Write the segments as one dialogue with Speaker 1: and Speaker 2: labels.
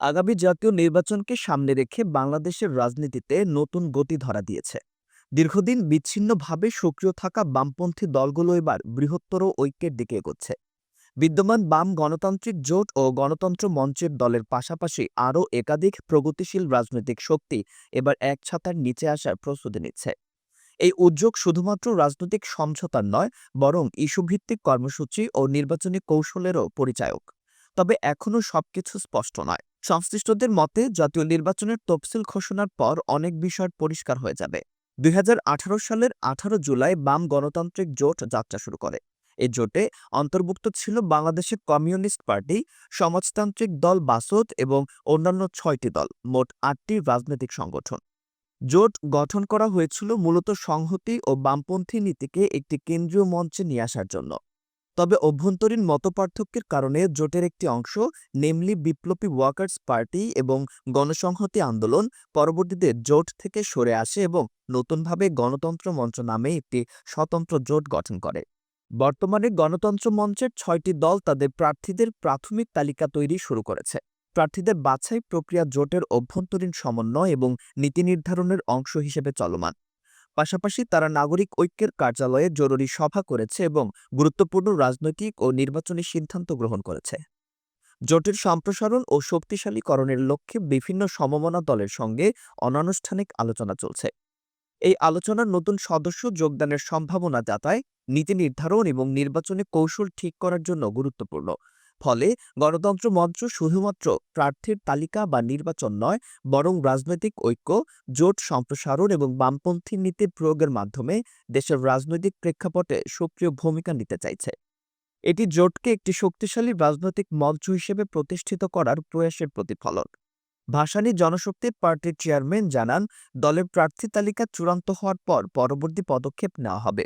Speaker 1: আগামী জাতীয় নির্বাচনকে সামনে রেখে বাংলাদেশের রাজনীতিতে নতুন গতি ধরা দিয়েছে। দীর্ঘদিন বিচ্ছিন্নভাবে সক্রিয় থাকা বামপন্থী দলগুলো এবার বৃহত্তর ঐক্যের দিকে এগোচ্ছে। বিদ্যমান বাম গণতান্ত্রিক জোট ও গণতন্ত্র মঞ্চের দলের পাশাপাশি আরও একাধিক প্রগতিশীল রাজনৈতিক শক্তি এবার এক ছাতার নিচে আসার প্রস্তুতি নিচ্ছে। এই উদ্যোগ শুধুমাত্র রাজনৈতিক সমঝোতার নয়, বরং ইস্যুভিত্তিক কর্মসূচি ও নির্বাচনী কৌশলেরও পরিচায়ক। তবে এখনও সবকিছু স্পষ্ট নয়। সংশ্লিষ্টদের মতে, জাতীয় নির্বাচনের তফসিল ঘোষণার পর অনেক বিষয় পরিষ্কার হয়ে যাবে। দুই হাজার আঠারো সালের আঠারো জুলাই বাম গণতান্ত্রিক জোট যাত্রা শুরু করে। এই জোটে অন্তর্ভুক্ত ছিল বাংলাদেশের কমিউনিস্ট পার্টি, সমাজতান্ত্রিক দল বাসদ এবং অন্যান্য ছয়টি দল, মোট আটটি রাজনৈতিক সংগঠন। জোট গঠন করা হয়েছিল মূলত সংহতি ও বামপন্থী নীতিকে একটি কেন্দ্রীয় মঞ্চে নিয়ে আসার জন্য। তবে অভ্যন্তরীণ মতপার্থক্যের কারণে জোটের একটি অংশ নেমলি বিপ্লবী ওয়ার্কার্স পার্টি এবং গণসংহতি আন্দোলন, পরবর্তীতে জোট থেকে সরে আসে এবং নতুনভাবে গণতন্ত্র মঞ্চ নামে একটি স্বতন্ত্র জোট গঠন করে। বর্তমানে গণতন্ত্র মঞ্চের ছয়টি দল তাদের প্রার্থীদের প্রাথমিক তালিকা তৈরি শুরু করেছে। প্রার্থীদের বাছাই প্রক্রিয়া জোটের অভ্যন্তরীণ সমন্বয় এবং নীতি নির্ধারণের অংশ হিসেবে চলমান। পাশাপাশি তারা নাগরিক ঐক্যের কার্যালয়ে জরুরি সভা করেছে এবং গুরুত্বপূর্ণ রাজনৈতিক ও নির্বাচনী সিদ্ধান্ত গ্রহণ করেছে। জোটের সম্প্রসারণ ও শক্তিশালীকরণের লক্ষ্যে বিভিন্ন সমমনা দলের সঙ্গে অনানুষ্ঠানিক আলোচনা চলছে। এই আলোচনার নতুন সদস্য যোগদানের সম্ভাবনা যাতায় নীতি নির্ধারণ এবং নির্বাচনী কৌশল ঠিক করার জন্য গুরুত্বপূর্ণ। ফলে গণতন্ত্র মঞ্চ শুধুমাত্র প্রার্থীর তালিকা বা নির্বাচন নয়, বরং রাজনৈতিক ঐক্য, জোট সম্প্রসারণ এবং বামপন্থী নীতি প্রয়োগের মাধ্যমে দেশের রাজনৈতিক প্রেক্ষাপটে সক্রিয় ভূমিকা নিতে চাইছে। এটি জোটকে একটি শক্তিশালী রাজনৈতিক মঞ্চ হিসেবে প্রতিষ্ঠিত করার প্রয়াসের প্রতিফলন। ভাসানী জনশক্তি পার্টির চেয়ারম্যান জানান, দলের প্রার্থী তালিকা চূড়ান্ত হওয়ার পর পরবর্তী পদক্ষেপ নেওয়া হবে।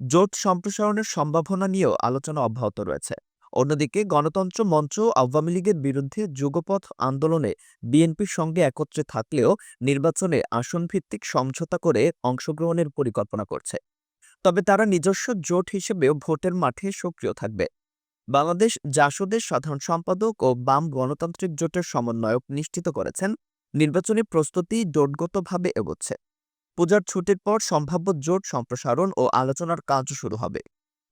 Speaker 1: জোট সম্প্রসারণের সম্ভাবনা নিয়েও আলোচনা অব্যাহত রয়েছে। অন্যদিকে গণতন্ত্র মঞ্চ আওয়ামী লীগের বিরুদ্ধে যুগপথ আন্দোলনে বিএনপির সঙ্গে একত্রে থাকলেও নির্বাচনে আসনভিত্তিক সমঝোতা করে অংশগ্রহণের পরিকল্পনা করছে। তবে তারা নিজস্ব জোট হিসেবেও ভোটের মাঠে সক্রিয় থাকবে। বাংলাদেশ জাসদের সাধারণ সম্পাদক ও বাম গণতান্ত্রিক জোটের সমন্বয়ক নিশ্চিত করেছেন, নির্বাচনী প্রস্তুতি জোটগতভাবে এগোচ্ছে। পূজার ছুটির পর সম্ভাব্য জোট সম্প্রসারণ ও আলোচনার কাজও শুরু হবে।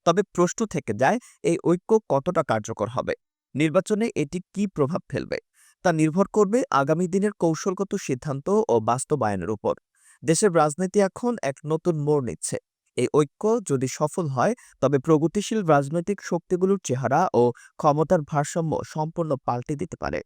Speaker 1: তবে প্রশ্ন থেকে যায়, এই ঐক্য কতটা কার্যকর হবে? নির্বাচনে এটি কি প্রভাব ফেলবে? তা নির্ভর করবে আগামী দিনের কৌশলগত সিদ্ধান্ত ও বাস্তবায়নের উপর। দেশের রাজনীতি এখন এক নতুন মোড় নিচ্ছে। এই ঐক্য যদি সফল হয়, তবে প্রগতিশীল রাজনৈতিক শক্তিগুলোর চেহারা ও ক্ষমতার ভারসাম্য সম্পূর্ণ পাল্টে দিতে পারে।